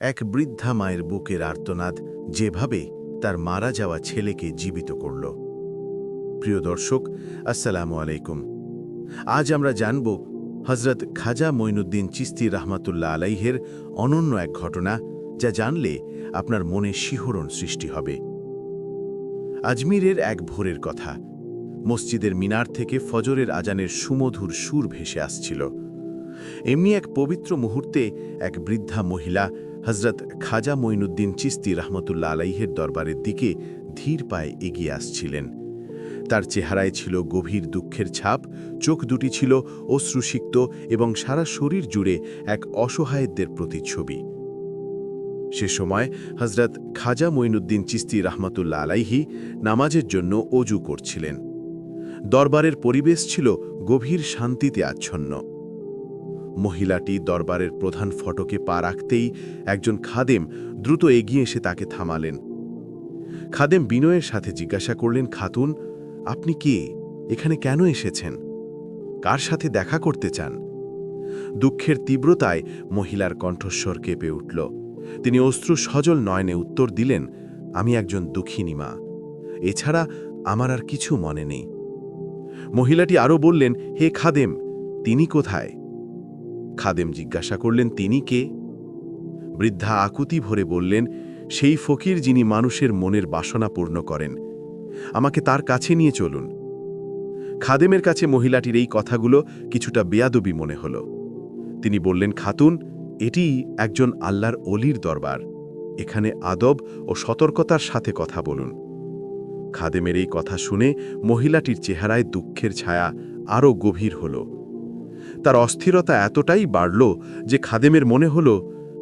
এক বৃদ্ধা মায়ের বুকের আর্তনাদ যেভাবে তার মারা যাওয়া ছেলেকে জীবিত করল। প্রিয় দর্শক, আসসালামু আলাইকুম। আজ আমরা জানব হজরত খাজা মঈনুদ্দিন চিস্তি রহমাতুল্লাহ আলাইহের অনন্য এক ঘটনা যা জানলে আপনার মনে শিহরণ সৃষ্টি হবে। আজমিরের এক ভোরের কথা। মসজিদের মিনার থেকে ফজরের আজানের সুমধুর সুর ভেসে আসছিল। এমনি এক পবিত্র মুহূর্তে এক বৃদ্ধা মহিলা হজরত খাজা মঈনুদ্দিন চিস্তি রহমতুল্লা আলাইহের দরবারের দিকে ধীর পায়ে এগিয়ে আসছিলেন। তার চেহারায় ছিল গভীর দুঃখের ছাপ, চোখ দুটি ছিল অশ্রুসিক্ত এবং সারা শরীর জুড়ে এক অসহায়দের প্রতিচ্ছবি। সে সময় হজরত খাজা মঈনুদ্দিন চিস্তি রহমতুল্লা আলাইহি নামাজের জন্য অজু করছিলেন। দরবারের পরিবেশ ছিল গভীর শান্তিতে আচ্ছন্ন। মহিলাটি দরবারের প্রধান ফটকে পা রাখতেই একজন খাদেম দ্রুত এগিয়ে এসে তাকে থামালেন। খাদেম বিনয়ের সাথে জিজ্ঞাসা করলেন, খাতুন, আপনি কে? এখানে কেন এসেছেন? কার সাথে দেখা করতে চান? দুঃখের তীব্রতায় মহিলার কণ্ঠস্বর কেঁপে উঠল। তিনি অশ্রু সজল নয়নে উত্তর দিলেন, আমি একজন দুঃখিনী মা। এছাড়া আমার আর কিছু মনে নেই। মহিলাটি আরও বললেন, হে খাদেম, তিনি কোথায়? খাদেম জিজ্ঞাসা করলেন, তিনি কে? বৃদ্ধা আকুতি ভরে বললেন, সেই ফকির যিনি মানুষের মনের বাসনা পূর্ণ করেন। আমাকে তার কাছে নিয়ে চলুন। খাদেমের কাছে মহিলাটির এই কথাগুলো কিছুটা বেয়াদবি মনে হল। তিনি বললেন, খাতুন, এটি একজন আল্লাহর অলির দরবার। এখানে আদব ও সতর্কতার সাথে কথা বলুন। খাদেমের এই কথা শুনে মহিলাটির চেহারায় দুঃখের ছায়া আরও গভীর হলো। তার অস্থিরতা এতটাই বাড়ল যে খাদেমের মনে হল,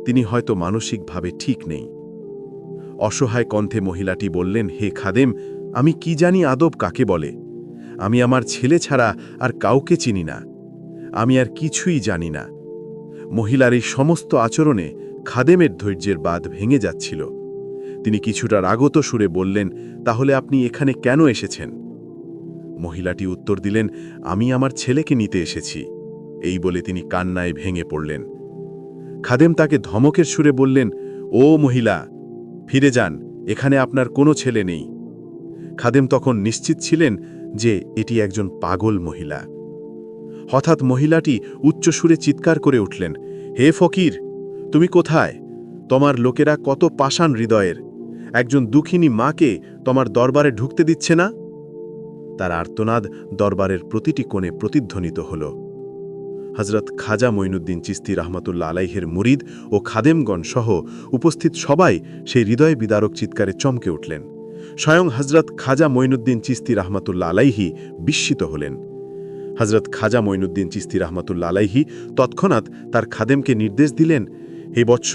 তিনি হয়তো মানসিকভাবে ঠিক নেই। অসহায় কণ্ঠে মহিলাটি বললেন, হে খাদেম, আমি কি জানি আদব কাকে বলে? আমি আমার ছেলে ছাড়া আর কাউকে চিনি না। আমি আর কিছুই জানি না। মহিলার এই সমস্ত আচরণে খাদেমের ধৈর্যের বাঁধ ভেঙে যাচ্ছিল। তিনি কিছুটা রাগত সুরে বললেন, তাহলে আপনি এখানে কেন এসেছেন? মহিলাটি উত্তর দিলেন, আমি আমার ছেলেকে নিতে এসেছি। এই বলে তিনি কান্নায় ভেঙে পড়লেন। খাদেম তাকে ধমকের সুরে বললেন, ও মহিলা, ফিরে যান, এখানে আপনার কোনো ছেলে নেই। খাদেম তখন নিশ্চিত ছিলেন যে এটি একজন পাগল মহিলা। হঠাৎ মহিলাটি উচ্চ সুরে চিৎকার করে উঠলেন, হে ফকির, তুমি কোথায়? তোমার লোকেরা কত পাষাণ হৃদয়ের। একজন দুঃখিনী মাকে তোমার দরবারে ঢুকতে দিচ্ছে না? তার আর্তনাদ দরবারের প্রতিটি কোণে প্রতিধ্বনিত হল। হজরত খাজা মঈনুদ্দিন চিস্তি রহমতুল্লা আলাইহের মুরিদ ও খাদেমগণ সহ উপস্থিত সবাই সেই হৃদয় বিদারক চিৎকারে চমকে উঠলেন। স্বয়ং হজরত খাজা মঈনুদ্দিন চিস্তি রহমতুল্লা আলাইহি বিস্মিত হলেন। হজরত খাজা মঈনুদ্দিন চিস্তি রহমতুল্লা আলাইহি তৎক্ষণাৎ তার খাদেমকে নির্দেশ দিলেন, হে বৎস,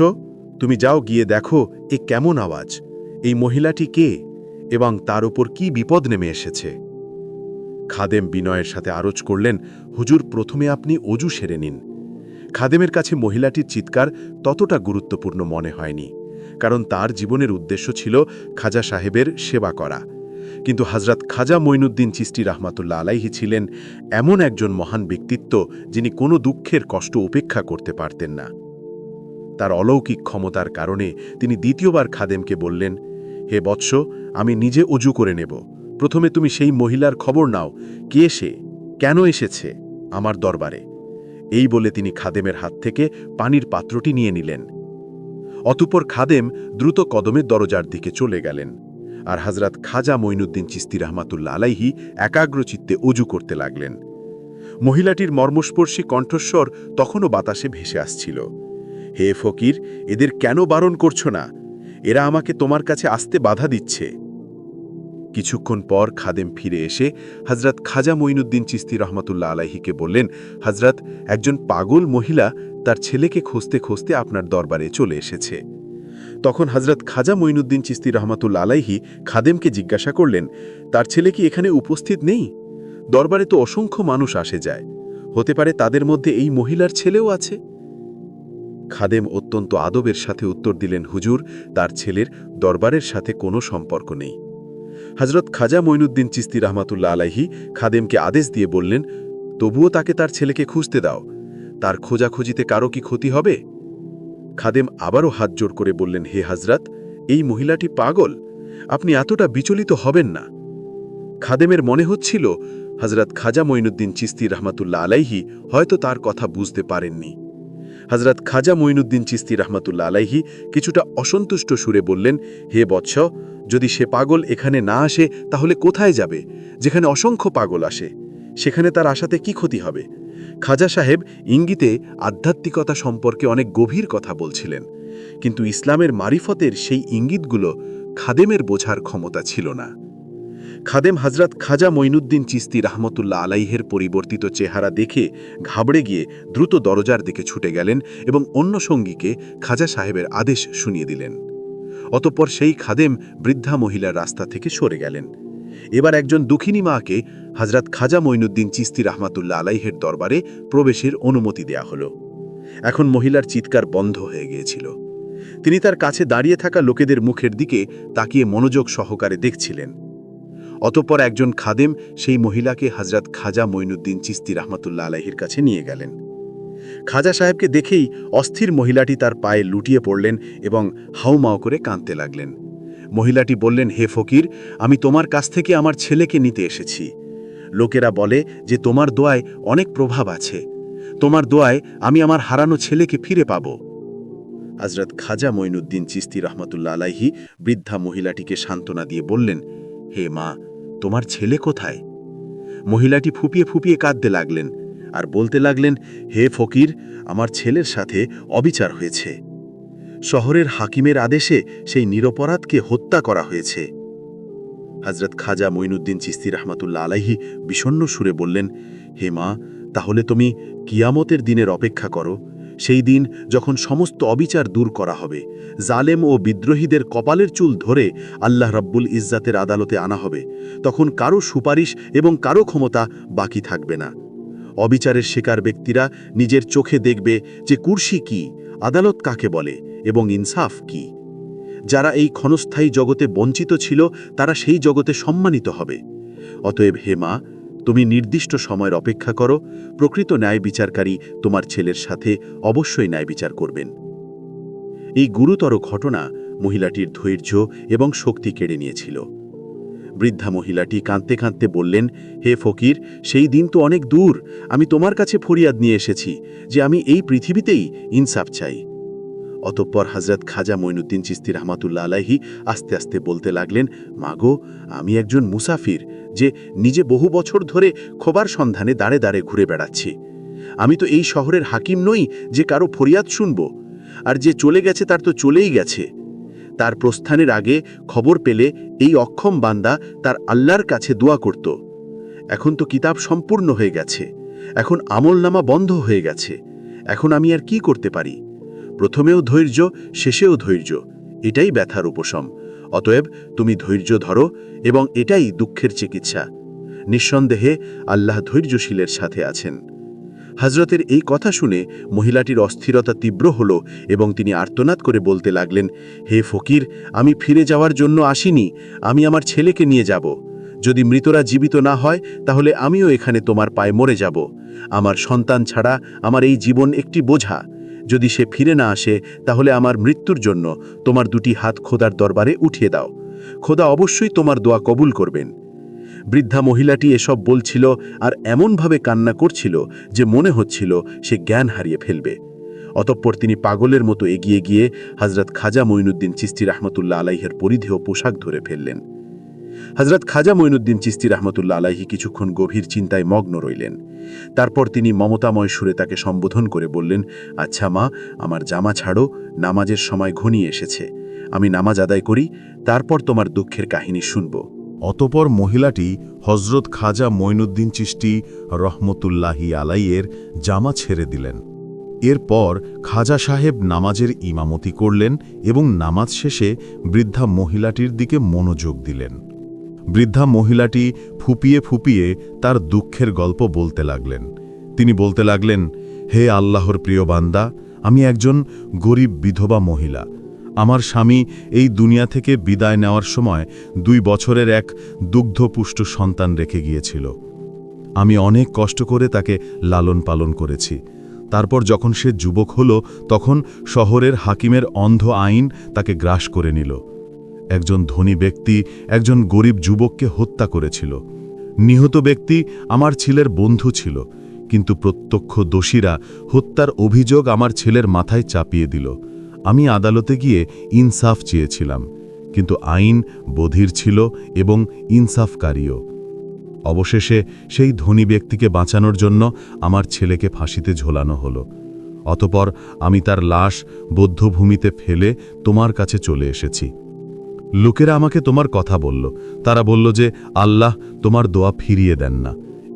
তুমি যাও গিয়ে দেখো এ কেমন আওয়াজ। এই মহিলাটি কে এবং তার উপর কি বিপদ নেমে এসেছে? খাদেম বিনয়ের সাথে আরজ করলেন, হুজুর, প্রথমে আপনি অজু সেরে নিন। খাদেমের কাছে মহিলাটির চিৎকার ততটা গুরুত্বপূর্ণ মনে হয়নি, কারণ তার জীবনের উদ্দেশ্য ছিল খাজা সাহেবের সেবা করা। কিন্তু হজরত খাজা মঈনুদ্দিন চিস্তি রহমাতুল্লাহ আলাইহি ছিলেন এমন একজন মহান ব্যক্তিত্ব যিনি কোনো দুঃখের কষ্ট উপেক্ষা করতে পারতেন না। তার অলৌকিক ক্ষমতার কারণে তিনি দ্বিতীয়বার খাদেমকে বললেন, হে বৎস, আমি নিজে অজু করে নেব। প্রথমে তুমি সেই মহিলার খবর নাও, কে সে, কেন এসেছে আমার দরবারে। এই বলে তিনি খাদেমের হাত থেকে পানির পাত্রটি নিয়ে নিলেন। অতপর খাদেম দ্রুত কদমের দরজার দিকে চলে গেলেন, আর হজরত খাজা মঈনুদ্দিন চিস্তি রহমাতুল্লা আলাইহি একাগ্রচিত্তে অজু করতে লাগলেন। মহিলাটির মর্মস্পর্শী কণ্ঠস্বর তখনও বাতাসে ভেসে আসছিল। হে ফকির, এদের কেন বারণ করছ না? এরা আমাকে তোমার কাছে আসতে বাধা দিচ্ছে। কিছুক্ষণ পর খাদেম ফিরে এসে হজরত খাজা মঈনুদ্দিন চিস্তি রহমতুল্লাহ আলাইহিকে বললেন হজরত একজন পাগল মহিলা তার ছেলেকে খুঁজতে খুঁজতে আপনার দরবারে চলে এসেছে। তখন হজরত খাজা মঈনুদ্দিন চিস্তি রহমাতুল্লা আলাইহি খাদেমকে জিজ্ঞাসা করলেন, তার ছেলে কি এখানে উপস্থিত নেই? দরবারে তো অসংখ্য মানুষ আসে যায়। হতে পারে তাদের মধ্যে এই মহিলার ছেলেও আছে? খাদেম অত্যন্ত আদবের সাথে উত্তর দিলেন, হুজুর, তার ছেলের দরবারের সাথে কোনো সম্পর্ক নেই। হজরত খাজা মঈনুদ্দিন চিস্তি রহমাতুল্লা আলাইহি খাদেমকে আদেশ দিয়ে বললেন, তবুও তাকে তার ছেলেকে খুঁজতে দাও। তার খোঁজাখুঁজিতে কারও কি ক্ষতি হবে? খাদেম আবারও হাত জোর করে বললেন, হে হাজরাত এই মহিলাটি পাগল। আপনি এতটা বিচলিত হবেন না। খাদেমের মনে হচ্ছিল হজরত খাজা মঈনুদ্দিন চিস্তি রহমাতুল্লাহ আলাইহি হয়তো তার কথা বুঝতে পারেননি। হজরত খাজা মঈনুদ্দিন চিস্তি রহমাতুল্লাহ আলাইহি কিছুটা অসন্তুষ্ট সুরে বললেন, হে বৎস যদি সে পাগল এখানে না আসে, তাহলে কোথায় যাবে? যেখানে অসংখ্য পাগল আসে, সেখানে তার আশাতে কি ক্ষতি হবে? খাজা সাহেব ইঙ্গিতে আধ্যাত্মিকতা সম্পর্কে অনেক গভীর কথা বলছিলেন, কিন্তু ইসলামের মারিফতের সেই ইঙ্গিতগুলো খাদেমের বোঝার ক্ষমতা ছিল না। খাদেম হজরত খাজা মঈনুদ্দিন চিস্তি রহমতুল্লাহ আলাইহের পরিবর্তিত চেহারা দেখে ঘাবড়ে গিয়ে দ্রুত দরজার দিকে ছুটে গেলেন এবং অন্য সঙ্গীকে খাজা সাহেবের আদেশ শুনিয়ে দিলেন। অতঃপর সেই খাদেম বৃদ্ধা মহিলার রাস্তা থেকে সরে গেলেন। এবার একজন দুঃখিনী মাকে হজরত খাজা মঈনুদ্দিন চিস্তি রহমাতুল্লাহ আলাইহের দরবারে প্রবেশের অনুমতি দেয়া হল। এখন মহিলার চিৎকার বন্ধ হয়ে গিয়েছিল। তিনি তার কাছে দাঁড়িয়ে থাকা লোকেদের মুখের দিকে তাকিয়ে মনোযোগ সহকারে দেখছিলেন। অতঃপর একজন খাদেম সেই মহিলাকে হজরত খাজা মঈনুদ্দিন চিস্তি রহমাতুল্লাহ আলাহির কাছে নিয়ে গেলেন। খাজা সাহেবকে দেখেই অস্থির মহিলাটি তার পায়ে লুটিয়ে পড়লেন এবং হাউমাও করে কাঁদতে লাগলেন। মহিলাটি বললেন, হে ফকির, আমি তোমার কাছ থেকে আমার ছেলেকে নিতে এসেছি। লোকেরা বলে যে তোমার দোয়ায় অনেক প্রভাব আছে। তোমার দোয়ায় আমি আমার হারানো ছেলেকে ফিরে পাব। হজরত খাজা মঈনুদ্দিন চিস্তি রহমতুল্লা আলাইহি বৃদ্ধা মহিলাটিকে সান্ত্বনা দিয়ে বললেন, হে মা, তোমার ছেলে কোথায়? মহিলাটি ফুপিয়ে ফুপিয়ে কাঁদতে লাগলেন। আর বলতে লাগলেন, হে ফকির, আমার ছেলের সাথে অবিচার হয়েছে। শহরের হাকিমের আদেশে সেই নিরপরাধকে হত্যা করা হয়েছে। হজরত খাজা মঈনুদ্দিন চিস্তি রহমাতুল্লা আলাইহি বিষণ্ন সুরে বললেন, হে মা, তাহলে তুমি কিয়ামতের দিনের অপেক্ষা করো। সেই দিন যখন সমস্ত অবিচার দূর করা হবে, জালেম ও বিদ্রোহীদের কপালের চুল ধরে আল্লাহ রব্বুল ইজ্জাতের আদালতে আনা হবে, তখন কারও সুপারিশ এবং কারও ক্ষমতা বাকি থাকবে না। অবিচারের শিকার ব্যক্তিরা নিজের চোখে দেখবে যে কুর্সি কি, আদালত কাকে বলে এবং ইনসাফ কি। যারা এই ক্ষণস্থায়ী জগতে বঞ্চিত ছিল, তারা সেই জগতে সম্মানিত হবে। অতএব হে মা, তুমি নির্দিষ্ট সময়ের অপেক্ষা করো, প্রকৃত ন্যায় বিচারকারী তোমার ছেলের সাথে অবশ্যই ন্যায় বিচার করবেন। এই গুরুতর ঘটনা মহিলাটির ধৈর্য এবং শক্তি কেড়ে নিয়েছিল। বৃদ্ধা মহিলাটি কাঁদতে কাঁদতে বললেন, হে ফকির, সেই দিন তো অনেক দূর। আমি তোমার কাছে ফরিয়াদ নিয়ে এসেছি যে আমি এই পৃথিবীতেই ইনসাফ চাই। অতঃপর হজরত খাজা মঈনুদ্দিন চিস্তি রহমাতুল্লা আলাহি আস্তে আস্তে বলতে লাগলেন, মাগো, আমি একজন মুসাফির যে নিজে বহু বছর ধরে খোবার সন্ধানে দাঁড়ে দাঁড়ে ঘুরে বেড়াচ্ছি। আমি তো এই শহরের হাকিম নই যে কারও ফরিয়াদ শুনব। আর যে চলে গেছে তার তো চলেই গেছে। তার প্রস্থানের আগে খবর পেলে এই অক্ষম বান্দা তার আল্লাহর কাছে দোয়া করত। এখন তো কিতাব সম্পূর্ণ হয়ে গেছে। এখন আমলনামা বন্ধ হয়ে গেছে। এখন আমি আর কি করতে পারি? প্রথমেও ধৈর্য, শেষেও ধৈর্য। এটাই ব্যথার উপশম। অতএব তুমি ধৈর্য ধরো এবং এটাই দুঃখের চিকিৎসা। নিঃসন্দেহে আল্লাহ ধৈর্যশীলের সাথে আছেন। হজরতের এই কথা শুনে মহিলাটির অস্থিরতা তীব্র হল এবং তিনি আর্তনাদ করে বলতে লাগলেন, হে ফকির, আমি ফিরে যাওয়ার জন্য আসিনি, আমি আমার ছেলেকে নিয়ে যাব। যদি মৃতরা জীবিত না হয়, তাহলে আমিও এখানে তোমার পায়ে মরে যাব। আমার সন্তান ছাড়া আমার এই জীবন একটি বোঝা। যদি সে ফিরে না আসে, তাহলে আমার মৃত্যুর জন্য তোমার দুটি হাত খোদার দরবারে উঠিয়ে দাও। খোদা অবশ্যই তোমার দোয়া কবুল করবেন। বৃদ্ধা মহিলাটি এসব বলছিল আর এমনভাবে কান্না করছিল যে মনে হচ্ছিল সে জ্ঞান হারিয়ে ফেলবে। অতঃপর তিনি পাগলের মতো এগিয়ে গিয়ে হজরত খাজা মঈনুদ্দিন চিস্তি রহমতুল্লাহ আলাইহের পরিধেয় পোশাক ধরে ফেললেন। হজরত খাজা মঈনুদ্দিন চিস্তি রহমতুল্লাহ আলাইহি কিছুক্ষণ গভীর চিন্তায় মগ্ন রইলেন। তারপর তিনি মমতাময় সুরে তাকে সম্বোধন করে বললেন আচ্ছা মা, আমার জামা ছাড়ো, নামাজের সময় ঘনিয়ে এসেছে। আমি নামাজ আদায় করি, তারপর তোমার দুঃখের কাহিনী শুনব। অতপর মহিলাটি হজরত খাজা মঈনুদ্দিন চিষ্টি রহমতুল্লাহি আলাইয়ের জামা ছেড়ে দিলেন। এরপর খাজা সাহেব নামাজের ইমামতি করলেন এবং নামাজ শেষে বৃদ্ধা মহিলাটির দিকে মনোযোগ দিলেন। বৃদ্ধা মহিলাটি ফুপিয়ে ফুপিয়ে তার দুঃখের গল্প বলতে লাগলেন। তিনি বলতে লাগলেন, হে আল্লাহর প্রিয় বান্দা, আমি একজন গরিব বিধবা মহিলা। আমার স্বামী এই দুনিয়া থেকে বিদায় নেওয়ার সময় দুই বছরের এক দুগ্ধপুষ্ট সন্তান রেখে গিয়েছিল। আমি অনেক কষ্ট করে তাকে লালন পালন করেছি। তারপর যখন সে যুবক হল, তখন শহরের হাকিমের অন্ধ আইন তাকে গ্রাস করে নিল। একজন ধনী ব্যক্তি একজন গরিব যুবককে হত্যা করেছিল। নিহত ব্যক্তি আমার ছেলের বন্ধু ছিল, কিন্তু প্রত্যক্ষ দোষীরা হত্যার অভিযোগ আমার ছেলের মাথায় চাপিয়ে দিল। আমি আদালতে গিয়ে ইনসাফ চেয়েছিলাম, কিন্তু আইন বধির ছিল এবং ইনসাফকারীও। অবশেষে সেই ধনী ব্যক্তিকে বাঁচানোর জন্য আমার ছেলেকে ফাঁসিতে ঝোলানো হলো। অতপর আমি তার লাশ বৌদ্ধভূমিতে ফেলে তোমার কাছে চলে এসেছি। লোকেরা আমাকে তোমার কথা বলল। তারা বলল যে, আল্লাহ তোমার দোয়া ফিরিয়ে দেন না।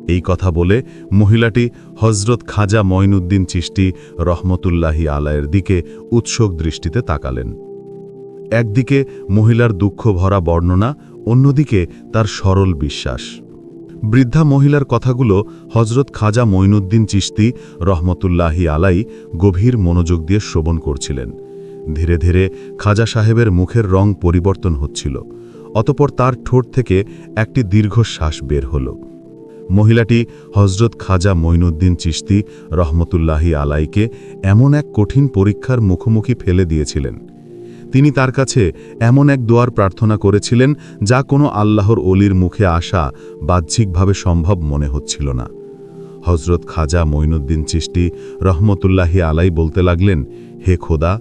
এই কথা বলে মহিলাটি হজরত খাজা মঈনুদ্দিন চিষ্টি রহমতুল্লাহি আলায়ের দিকে উৎসুক দৃষ্টিতে তাকালেন। একদিকে মহিলার দুঃখ ভরা বর্ণনা, অন্যদিকে তার সরল বিশ্বাস। বৃদ্ধা মহিলার কথাগুলো হজরত খাজা মঈনুদ্দিন চিস্তি রহমতুল্লাহি আলাই গভীর মনোযোগ দিয়ে শ্রবণ করছিলেন। ধীরে ধীরে খাজা সাহেবের মুখের রং পরিবর্তন হচ্ছিল। অতপর তার ঠোঁট থেকে একটি দীর্ঘশ্বাস বের হল। মহিলাটি হজরত খাজা মঈনুদ্দিন চিস্তি রহমতুল্লাহি আলাইকে এমন এক কঠিন পরীক্ষার মুখোমুখি ফেলে দিয়েছিলেন। তিনি তার কাছে এমন এক দোয়ার প্রার্থনা করেছিলেন যা কোনো আল্লাহর অলির মুখে আসা বাহ্যিকভাবে সম্ভব মনে হচ্ছিল না। হজরত খাজা মঈনুদ্দিন চিষ্টি রহমতুল্লাহি আলাই বলতে লাগলেন, হে খোদা,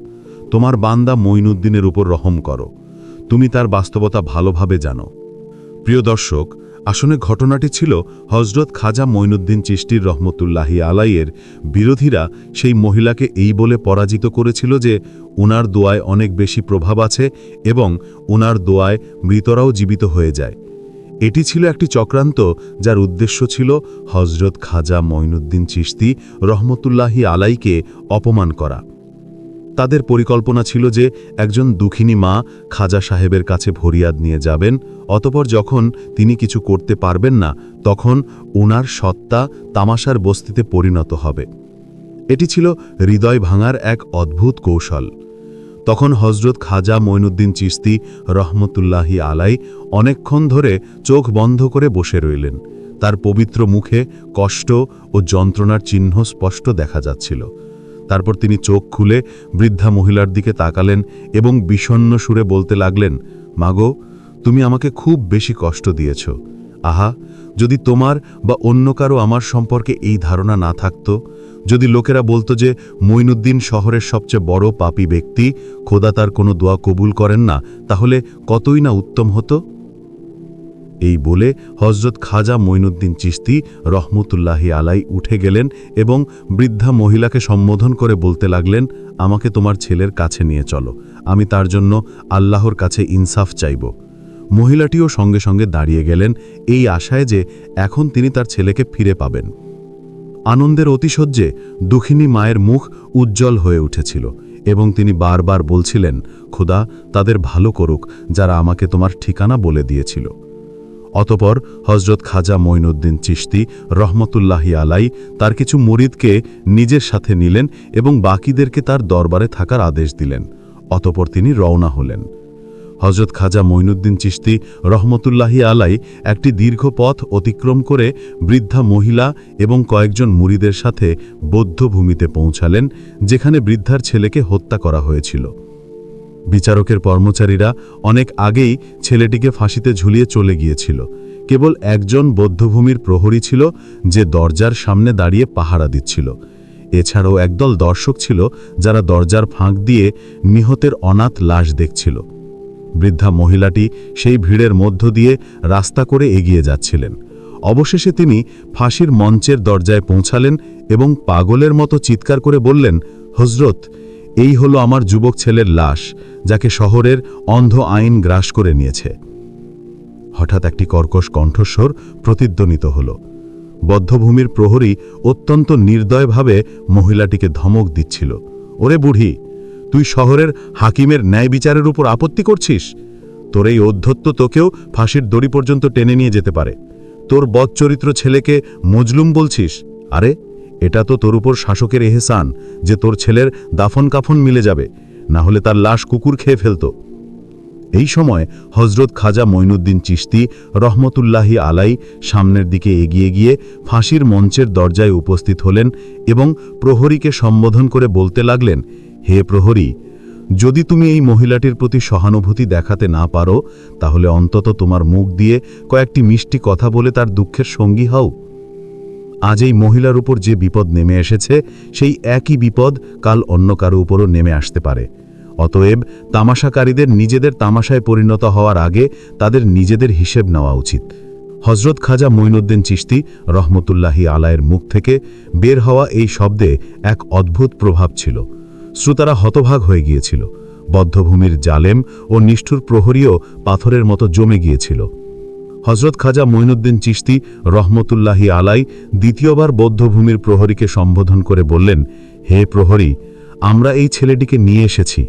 তোমার বান্দা মঈনুদ্দিনের উপর রহম করো। তুমি তার বাস্তবতা ভালোভাবে জানো। প্রিয় দর্শক আসলে ঘটনাটি ছিল হজরত খাজা মঈনুদ্দিন চিষ্টির রহমতুল্লাহি আলাইয়ের। বিরোধীরা সেই মহিলাকে এই বলে পরাজিত করেছিল যে উনার দোয়ায় অনেক বেশি প্রভাব আছে এবং উনার দোয়ায় মৃতরাও জীবিত হয়ে যায়। এটি ছিল একটি চক্রান্ত যার উদ্দেশ্য ছিল হজরত খাজা মঈনুদ্দিন চিস্তি রহমতুল্লাহি আলাইকে অপমান করা। তাদের পরিকল্পনা ছিল যে একজন দুঃখিনী মা খাজা সাহেবের কাছে ফরিয়াদ নিয়ে যাবেন, অতপর যখন তিনি কিছু করতে পারবেন না, তখন ওনার সত্তা তামাশার বস্তিতে পরিণত হবে। এটি ছিল হৃদয় ভাঙার এক অদ্ভুত কৌশল। তখন হজরত খাজা মঈনুদ্দিন চিস্তি রহমতুল্লাহি আলাই অনেকক্ষণ ধরে চোখ বন্ধ করে বসে রইলেন। তার পবিত্র মুখে কষ্ট ও যন্ত্রণার চিহ্ন স্পষ্ট দেখা যাচ্ছিল। তারপর তিনি চোখ খুলে বৃদ্ধা মহিলার দিকে তাকালেন এবং বিষণ্ন সুরে বলতে লাগলেন, মাগো, তুমি আমাকে খুব বেশি কষ্ট দিয়েছ। আহা, যদি তোমার বা অন্য কারও আমার সম্পর্কে এই ধারণা না থাকত, যদি লোকেরা বলতো যে মঈনুদ্দিন শহরের সবচেয়ে বড় পাপী ব্যক্তি, খোদা তার কোনো দোয়া কবুল করেন না, তাহলে কতই না উত্তম হতো? এই বলে হজরত খাজা মঈনুদ্দিন চিস্তি রহমতুল্লাহি আলাই উঠে গেলেন এবং বৃদ্ধা মহিলাকে সম্বোধন করে বলতে লাগলেন, আমাকে তোমার ছেলের কাছে নিয়ে চলো, আমি তার জন্য আল্লাহর কাছে ইনসাফ চাইব। মহিলাটিও সঙ্গে সঙ্গে দাঁড়িয়ে গেলেন এই আশায় যে এখন তিনি তার ছেলেকে ফিরে পাবেন। আনন্দের অতিশয্যে দুঃখিনী মায়ের মুখ উজ্জ্বল হয়ে উঠেছিল এবং তিনি বারবার বলছিলেন, খোদা, তাদের ভালো করুক, যারা আমাকে তোমার ঠিকানা বলে দিয়েছিল। অতপর হজরত খাজা মঈনুদ্দিন চিশতি রহমতুল্লাহি আলাই তার কিছু মুরিদকে নিজের সাথে নিলেন এবং বাকিদেরকে তার দরবারে থাকার আদেশ দিলেন। অতপর তিনি রওনা হলেন। হজরত খাজা মঈনুদ্দিন চিশতি রহমতুল্লাহি আলাই একটি দীর্ঘ পথ অতিক্রম করে বৃদ্ধা মহিলা এবং কয়েকজন মুরিদের সাথে বৌদ্ধভূমিতে পৌঁছালেন, যেখানে বৃদ্ধার ছেলেকে হত্যা করা হয়েছিল। বিচারকের কর্মচারীরা অনেক আগেই ছেলেটিকে ফাঁসিতে ঝুলিয়ে চলে গিয়েছিল। কেবল একজন বৌদ্ধভূমির প্রহরী ছিল যে দরজার সামনে দাঁড়িয়ে পাহারা দিচ্ছিল। এছাড়াও একদল দর্শক ছিল যারা দরজার ফাঁক দিয়ে নিহতের অনাথ লাশ দেখছিল। বৃদ্ধা মহিলাটি সেই ভিড়ের মধ্য দিয়ে রাস্তা করে এগিয়ে যাচ্ছিলেন। অবশেষে তিনি ফাঁসির মঞ্চের দরজায় পৌঁছালেন এবং পাগলের মতো চিৎকার করে বললেন হজরত এই হলো আমার যুবক ছেলের লাশ, যাকে শহরের অন্ধ আইন গ্রাস করে নিয়েছে। হঠাৎ একটি কর্কশ কণ্ঠস্বর প্রতিধ্বনিত হল। বদ্ধভূমির প্রহরী অত্যন্ত নির্দয়ভাবে মহিলাটিকে ধমক দিচ্ছিল। ওরে বুড়ি, তুই শহরের হাকিমের ন্যায় বিচারের উপর আপত্তি করছিস? তোর এই অধ্যত্ত তোকেও ফাঁসির দড়ি পর্যন্ত টেনে নিয়ে যেতে পারে। তোর বদচরিত্র ছেলেকে মজলুম বলছিস? আরে এটা তো তোর উপর শাসকের এহেসান যে তোর ছেলের দাফন কাফন মিলে যাবে, না হলে তার লাশ কুকুর খেয়ে ফেলত। এই সময় হজরত খাজা মঈনুদ্দিন চিশতি রহমতুল্লাহি আলাই সামনের দিকে এগিয়ে গিয়ে ফাঁসির মঞ্চের দরজায় উপস্থিত হলেন এবং প্রহরীকে সম্বোধন করে বলতে লাগলেন, হে প্রহরী, যদি তুমি এই মহিলাটির প্রতি সহানুভূতি দেখাতে না পারো, তাহলে অন্তত তোমার মুখ দিয়ে কয়েকটি মিষ্টি কথা বলে তার দুঃখের সঙ্গী হও। আজ এই মহিলার উপর যে বিপদ নেমে এসেছে, সেই একই বিপদ কাল অন্য কারও উপরও নেমে আসতে পারে। অতএব তামাশাকারীদের নিজেদের তামাশায় পরিণত হওয়ার আগে তাদের নিজেদের হিসেব নেওয়া উচিত। হজরত খাজা মঈনুদ্দিন চিশতি রহমতুল্লাহি আলায়ের মুখ থেকে বের হওয়া এই শব্দে এক অদ্ভুত প্রভাব ছিল। শ্রোতারা হতভাগ হয়ে গিয়েছিল। বদ্ধভূমির জালেম ও নিষ্ঠুর প্রহরীও পাথরের মতো জমে গিয়েছিল। হজরত খাজা মঈনুদ্দিন চিশতি রহমতুল্লাহি আলাই দ্বিতীয়বার বৌদ্ধভূমির প্রহরীকে সম্বোধন করে বললেন, হে প্রহরী, আমরা এই ছেলেটিকে নিয়ে এসেছি।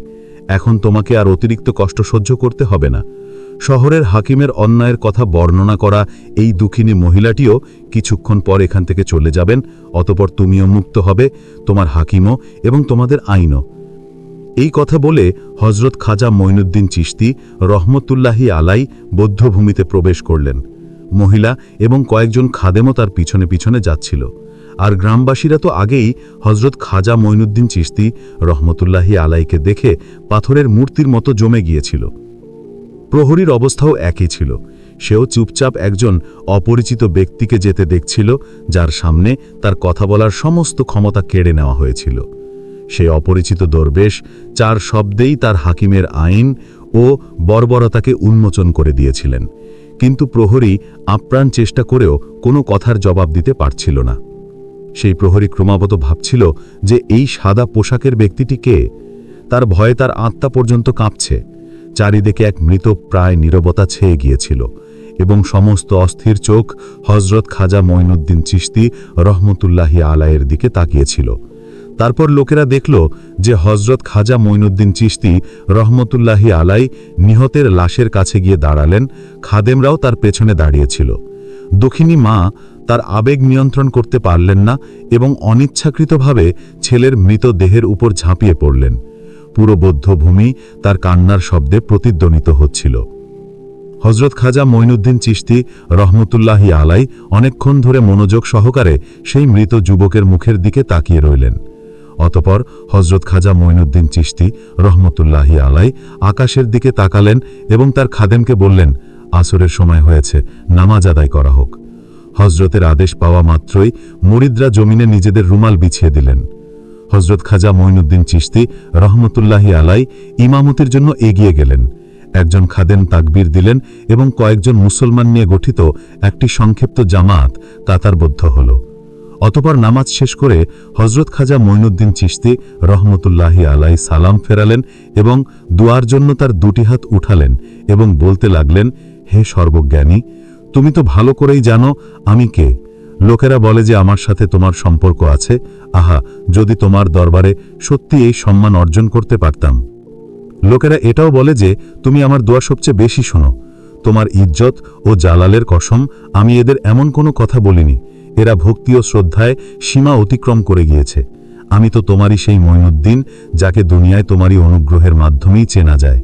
এখন তোমাকে আর অতিরিক্ত কষ্ট সহ্য করতে হবে না। শহরের হাকিমের অন্যায়ের কথা বর্ণনা করা এই দুঃখিনী মহিলাটিও কিছুক্ষণ পর এখান থেকে চলে যাবেন, অতপর তুমিও মুক্ত হবে, তোমার হাকিমও এবং তোমাদের আইনও। এই কথা বলে হজরত খাজা মঈনুদ্দিন চিশতি রহমতুল্লাহি আলাই বৌদ্ধভূমিতে প্রবেশ করলেন। মহিলা এবং কয়েকজন খাদেমও তার পিছনে পিছনে যাচ্ছিল। আর গ্রামবাসীরা তো আগেই হজরত খাজা মঈনুদ্দিন চিশতি রহমতুল্লাহি আলাইকে দেখে পাথরের মূর্তির মতো জমে গিয়েছিল। প্রহরীর অবস্থাও একই ছিল। সেও চুপচাপ একজন অপরিচিত ব্যক্তিকে যেতে দেখছিল, যার সামনে তার কথা বলার সমস্ত ক্ষমতা কেড়ে নেওয়া হয়েছিল। সেই অপরিচিত দরবেশ, চার শব্দেই তার হাকিমের আইন ও বর্বরতাকে উন্মোচন করে দিয়েছিলেন। কিন্তু প্রহরী আপ্রাণ চেষ্টা করেও কোনো কথার জবাব দিতে পারছিল না। সেই প্রহরী ক্রমাগত ভাবছিল যে এই সাদা পোশাকের ব্যক্তিটি কে? তার ভয়ে তার আত্মা পর্যন্ত কাঁপছে। চারিদিকে এক মৃত প্রায় নীরবতা ছেয়ে গিয়েছিল এবং সমস্ত অস্থির চোখ হজরত খাজা মঈনুদ্দিন চিশতি রহমতুল্লাহি আলায়ের দিকে তাকিয়েছিল। তারপর লোকেরা দেখল যে হজরত খাজা মঈনুদ্দিন চিশতি রহমতুল্লাহি আলাই নিহতের লাশের কাছে গিয়ে দাঁড়ালেন, খাদেমরাও তার পেছনে দাঁড়িয়েছিল। দক্ষিণী মা তার আবেগ নিয়ন্ত্রণ করতে পারলেন না এবং অনিচ্ছাকৃতভাবে ছেলের মৃত দেহের উপর ঝাঁপিয়ে পড়লেন। পুরো বৌদ্ধভূমি তার কান্নার শব্দে প্রতিধ্বনিত হচ্ছিল। হজরত খাজা মঈনুদ্দিন চিশতি রহমতুল্লাহি আলাই অনেকক্ষণ ধরে মনোযোগ সহকারে সেই মৃত যুবকের মুখের দিকে তাকিয়ে রইলেন। অতপর হজরত খাজা মঈনুদ্দিন চিশতি রহমতুল্লাহি আলাই আকাশের দিকে তাকালেন এবং তার খাদেমকে বললেন, আসরের সময় হয়েছে, নামাজ আদায় করা হোক। হজরতের আদেশ পাওয়া মাত্রই মুরিদরা জমিনে নিজেদের রুমাল বিছিয়ে দিলেন। হজরত খাজা মঈনুদ্দিন চিশতি রহমতুল্লাহি আলাই ইমামতির জন্য এগিয়ে গেলেন। একজন খাদেন তাকবির দিলেন এবং কয়েকজন মুসলমান নিয়ে গঠিত একটি সংক্ষিপ্ত জামাত কাতারবদ্ধ হল। অতপর নামাজ শেষ করে হজরত খাজা মঈনুদ্দিন চিশতি রহমতুল্লাহি আলাই সালাম ফেরালেন এবং দুয়ার জন্য তার দুটি হাত উঠালেন এবং বলতে লাগলেন, হে সর্বজ্ঞানী, তুমি তো ভালো করেই জানো আমি কে। লোকেরা বলে যে আমার সাথে তোমার সম্পর্ক আছে। আহা, যদি তোমার দরবারে সত্যি এই সম্মান অর্জন করতে পারতাম। লোকেরা এটাও বলে যে, তুমি আমার দোয়া সবচেয়ে বেশি শোনো। তোমার ইজ্জত ও জালালের কসম আমি এদের এমন কোনো কথা বলিনি। এরা ভক্তি ও শ্রদ্ধায় সীমা অতিক্রম করে গিয়েছে। আমি তো তোমারই সেই মঈনুদ্দিন যাকে দুনিয়ায় তোমারই অনুগ্রহের মাধ্যমেই চেনা যায়।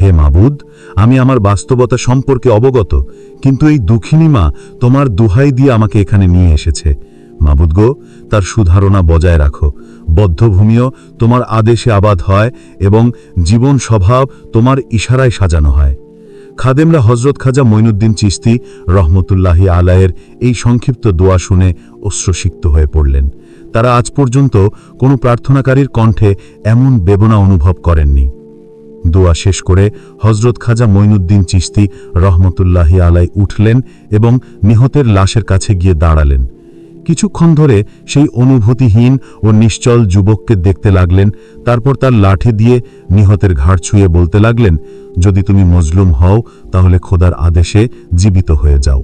হে মাবুদ, আমি আমার বাস্তবতা সম্পর্কে অবগত, কিন্তু এই দুঃখিনী মা তোমার দুহাই দিয়ে আমাকে এখানে নিয়ে এসেছে। মাবুদ গো, তার সুধারণা বজায় রাখো। বদ্ধভূমিও তোমার আদেশে আবাদ হয় এবং জীবন স্বভাব তোমার ইশারায় সাজানো হয়। খাদেমরা হজরত খাজা মঈনুদ্দিন চিস্তি রহমতুল্লাহি আলায়ের এই সংক্ষিপ্ত দোয়া শুনে অশ্রসিক্ত হয়ে পড়লেন। তারা আজ পর্যন্ত কোনো প্রার্থনাকারীর কণ্ঠে এমন বেদনা অনুভব করেননি। দোয়া শেষ করে হজরত খাজা মঈনুদ্দিন চিস্তি রহমতুল্লাহি আলাই উঠলেন এবং নিহতের লাশের কাছে গিয়ে দাঁড়ালেন। কিছুক্ষণ ধরে সেই অনুভূতিহীন ও নিশ্চল যুবককে দেখতে লাগলেন, তারপর তার লাঠি দিয়ে নিহতের ঘাড় ছুঁয়ে বলতে লাগলেন, যদি তুমি মজলুম হও, তাহলে খোদার আদেশে জীবিত হয়ে যাও।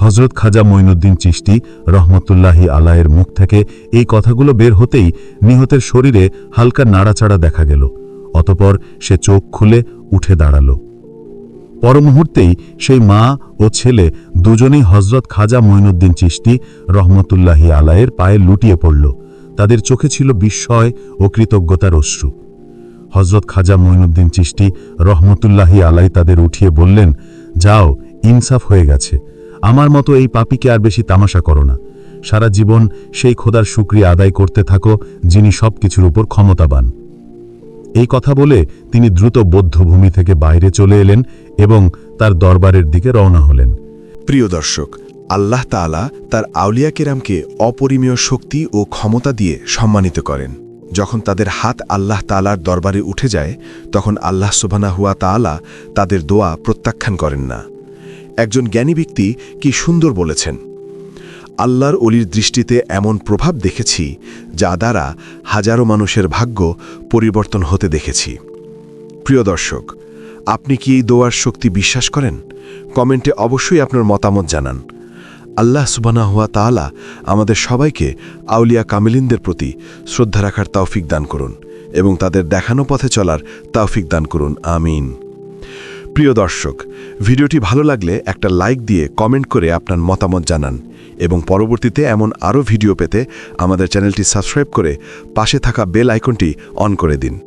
হজরত খাজা মঈনুদ্দিন চিশতি রহমতুল্লাহি আলায়ের মুখ থেকে এই কথাগুলো বের হতেই নিহতের শরীরে হালকা নাড়াচাড়া দেখা গেল, অতপর সে চোখ খুলে উঠে দাঁড়াল। পরমুহূর্তেই সেই মা ও ছেলে দুজনেই হজরত খাজা মঈনুদ্দিন চিশতি রহমতুল্লাহি আলায়ের পায়ে লুটিয়ে পড়ল। তাদের চোখে ছিল বিস্ময় ও কৃতজ্ঞতার অশ্রু। হজরত খাজা মঈনুদ্দিন চিশতি রহমতুল্লাহি আলাই তাদের উঠিয়ে বললেন, যাও, ইনসাফ হয়ে গেছে। আমার মতো এই পাপিকে আর বেশি তামাশা করো না। সারা জীবন সেই খোদার শুক্রিয়া আদায় করতে থাকো যিনি সব কিছুর উপর ক্ষমতাবান। এই কথা বলে তিনি দ্রুত বৌদ্ধভূমি থেকে বাইরে চলে এলেন এবং তার দরবারের দিকে রওনা হলেন। প্রিয় দর্শক, আল্লাহ তাআলা তার আউলিয়া কেরামকে অপরিমেয় শক্তি ও ক্ষমতা দিয়ে সম্মানিত করেন। যখন তাদের হাত আল্লাহ তালার দরবারে উঠে যায়, তখন আল্লাহ সুবহানাহুয়া তাআলা তাদের দোয়া প্রত্যাখ্যান করেন না। একজন জ্ঞানী ব্যক্তি কি সুন্দর বলেছেন, আল্লাহর অলির দৃষ্টিতে এমন প্রভাব দেখেছি, যা দ্বারা হাজারো মানুষের ভাগ্য পরিবর্তন হতে দেখেছি। প্রিয় দর্শক আপনি কি এই দোয়ার শক্তি বিশ্বাস করেন? কমেন্টে অবশ্যই আপনার মতামত জানান। আল্লাহ সুবানা হুয়া তাআলা আমাদের সবাইকে আউলিয়া কামিলিনদের প্রতি শ্রদ্ধা রাখার তৌফিক দান করুন এবং তাদের দেখানো পথে চলার তৌফিক দান করুন। আমিন। প্রিয় দর্শক, ভিডিওটি ভালো লাগলে একটা লাইক দিয়ে কমেন্ট করে আপনার মতামত জানান এবং পরবর্তীতে এমন আরও ভিডিও পেতে আমাদের চ্যানেলটি সাবস্ক্রাইব করে পাশে থাকা বেল আইকনটি অন করে দিন।